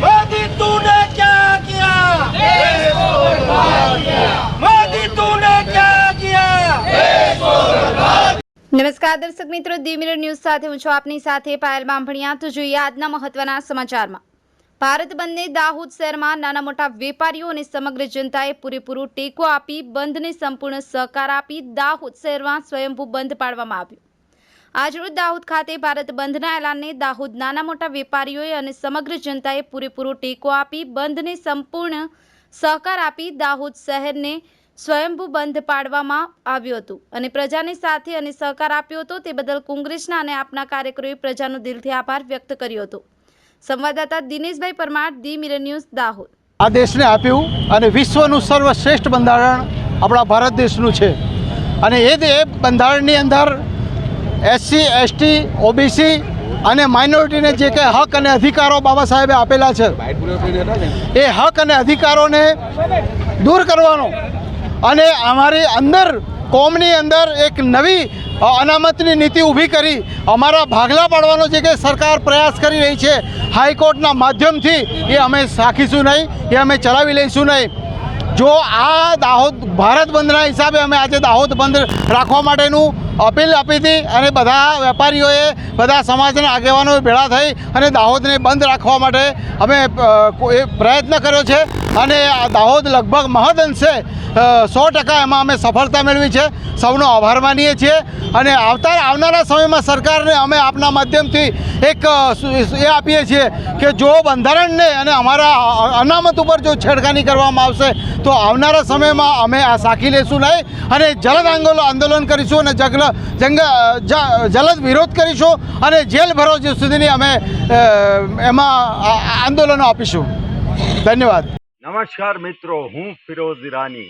मोदी तूने क्या किया मोदी तूने क्या किया નમસ્કાર દર્શક મિત્રો દી મિરર ન્યૂઝ સાથે હું છું આપની સાથે પાયલ બાંભણિયા તો જોઈએ આજના મહત્વના સમાચારમાં ભારત બંધને દાહોદ શહેરમાં નાના મોટા વેપારીઓ અને સમગ્ર જનતાએ પૂરેપૂરો ટેકો આપી બંધને સંપૂર્ણ સહકાર આપી દાહોદ શહેરમાં સ્વયંભૂ બંધ પાડવામાં આવ્યું આજરોજ દાહોદ ખાતે ભારત બંધના એલાનને દાહોદ નાના મોટા વેપારીઓએ અને સમગ્ર જનતાએ પૂરેપૂરો ટેકો આપી બંધને સંપૂર્ણ સહકાર આપી દાહોદ શહેરને સ્વયંભૂ બંધ પાડવામાં આવ્યું હતું. અને પ્રજાની સાથે અને સહકાર આપ્યો હતો તે બદલ કોંગ્રેસના અને આપના કાર્યકરોએ પ્રજાનો દિલથી આભાર વ્યક્ત કર્યો હતો. સંવાદદાતા દિનેશભાઈ પરમાર દી મિરર ન્યૂઝ, દાહોદ. આ દેશને આપ્યું અને વિશ્વનું સર્વશ્રેષ્ઠ બંધારણ આપણા ભારત દેશનું છે. અને એ બંધારણની અંદર એસસી, એસટી, ઓબીસી અને માઇનોરિટીને જે કંઈ હક અને અધિકારો બાબા સાહેબે આપેલા છે, એ હક અને અધિકારોને દૂર કરવાનો. અને અમારી અંદર, કોમની અંદર એક નવી અનામતની નીતિ ઊભી કરી, અમારા ભાગલા પાડવાનો જે કંઈ સરકાર પ્રયાસ કરી રહી છે, હાઈકોર્ટના માધ્યમથી, એ અમે રાખીશું નહીં, એ અમે ચલાવી લઈશું નહીં. જો આ દાહોદ ભારત બંધના હિસાબે અમે આજે દાહોદ બંધ રાખવા માટેનું અપીલ આપી હતી અને બધા વેપારીઓએ, બધા સમાજના આગેવાનો ભેળા થઈ અને દાહોદને બંધ રાખવા માટે અમે પ્રયત્ન કર્યો છે. અને દાહોદ લગભગ મહદઅંશે સો ટકા એમાં અમે સફળતા મેળવી છે. સૌનો આભાર માનીએ છીએ. અને આવતા આવનારા સમયમાં સરકારને અમે આપના માધ્યમથી એક એ આપીએ છીએ કે જો બંધારણને અને અમારા અનામત ઉપર જો છેડખાની કરવામાં આવશે, તો આવનારા સમયમાં અમે આ સાખી લેશું નહીં. અને જલદ આંદોલન આંદોલન કરીશું અને જગલ, જંગ જલદ વિરોધ કરીશું અને જેલ ભરો સુધીની અમે એમાં આંદોલનો આપીશું. ધન્યવાદ. નમસ્કાર મિત્રો, હું ફિરોઝ ઈરાની.